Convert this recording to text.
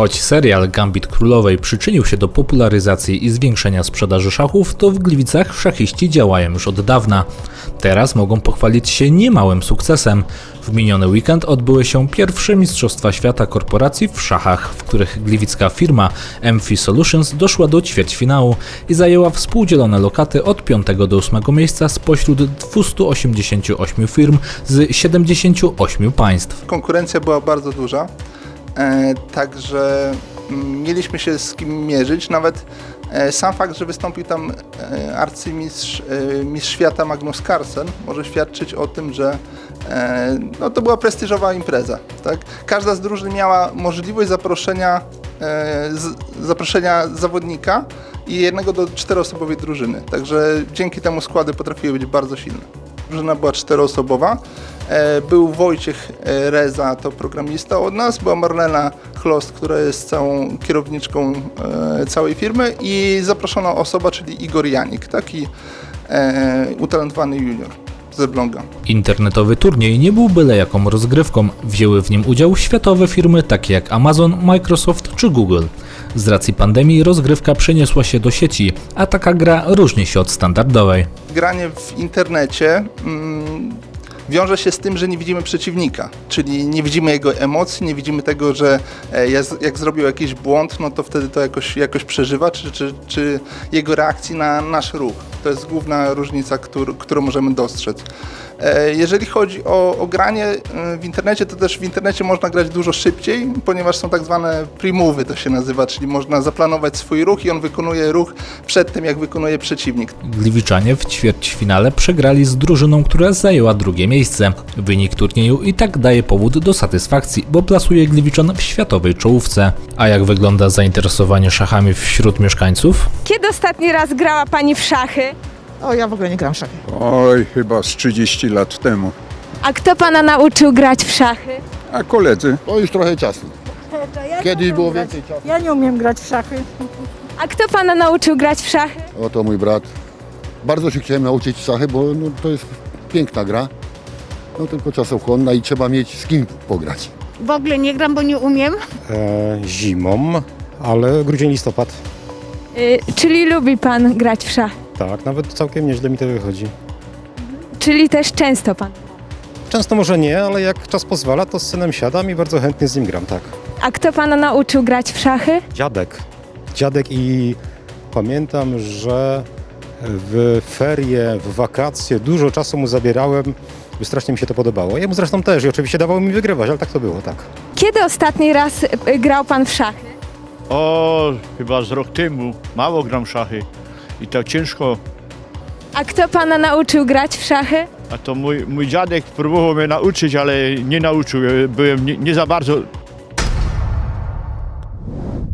Choć serial Gambit Królowej przyczynił się do popularyzacji i zwiększenia sprzedaży szachów, to w Gliwicach szachiści działają już od dawna. Teraz mogą pochwalić się niemałym sukcesem. W miniony weekend odbyły się pierwsze Mistrzostwa Świata Korporacji w szachach, w których gliwicka firma Emphi Solutions doszła do ćwierćfinału i zajęła współdzielone lokaty od 5 do 8 miejsca spośród 288 firm z 78 państw. Konkurencja była bardzo duża, także mm, mieliśmy się z kim mierzyć. Nawet e, sam fakt, że wystąpił tam e, arcymistrz e, mistrz świata Magnus Carlsen może świadczyć o tym, że e, no, to była prestiżowa impreza. Tak? Każda z drużyn miała możliwość zaproszenia, e, zaproszenia zawodnika i jednego do czteroosobowej drużyny. Także dzięki temu składy potrafiły być bardzo silne. Drużyna była czteroosobowa. E, Był Wojciech e, Reza, to programista od nas, była Marlena Chlost, która jest całą kierowniczką e, całej firmy i zaproszona osoba, czyli Igor Janik, taki utalentowany junior z Elbląga. Internetowy turniej nie był byle jaką rozgrywką. Wzięły w nim udział światowe firmy takie jak Amazon, Microsoft czy Google. Z racji pandemii rozgrywka przeniosła się do sieci, a taka gra różni się od standardowej. granie w internecie mm, wiąże się z tym, że nie widzimy przeciwnika, czyli nie widzimy jego emocji, nie widzimy tego, że e, jak, zrobił jakiś błąd, no to wtedy to jakoś, jakoś przeżywa, czy, czy, czy jego reakcji na nasz ruch. To jest główna różnica, któr, którą możemy dostrzec. E, Jeżeli chodzi o, o granie e, w internecie, to też w internecie można grać dużo szybciej, ponieważ są tak zwane pre-move'y, to się nazywa, czyli można zaplanować swój ruch i on wykonuje ruch przed tym, jak wykonuje przeciwnik. Gliwiczanie w ćwierćfinale przegrali z drużyną, która zajęła drugie miejsce. Wynik turnieju i tak daje powód do satysfakcji, bo plasuje Gliwiczan w światowej czołówce. A jak wygląda zainteresowanie szachami wśród mieszkańców? Kiedy ostatni raz grała Pani w szachy? O, ja w ogóle nie gram w szachy. Oj, chyba z 30 lat temu. A kto Pana nauczył grać w szachy? A koledzy? To już trochę czasu. Kiedyś było więcej czasu. Ja nie umiem grać w szachy. A kto Pana nauczył grać w szachy? Oto mój brat. Bardzo się chciałem nauczyć szachy, bo no, to jest piękna gra. No tylko czasochłonna i trzeba mieć z kim pograć. W ogóle nie gram, bo nie umiem. e, zimą, ale grudzień, listopad. Y, czyli lubi Pan grać w szachy? Tak, nawet całkiem nieźle mi to wychodzi. Czyli też często Pan. Często może nie, ale jak czas pozwala, to z synem siadam i bardzo chętnie z nim gram, tak. A kto Pana nauczył grać w szachy? Dziadek. Dziadek i pamiętam, że w ferie, w wakacje dużo czasu mu zabierałem, bo strasznie mi się to podobało. Jemu zresztą też i oczywiście dawało mi wygrywać, ale tak to było, tak. Kiedy ostatni raz y, grał Pan w szachy? O, chyba z rok temu. Mało gram w szachy. I tak ciężko. A kto Pana nauczył grać w szachy? A to mój, mój dziadek próbował mnie nauczyć, ale nie nauczył. Byłem nie, nie za bardzo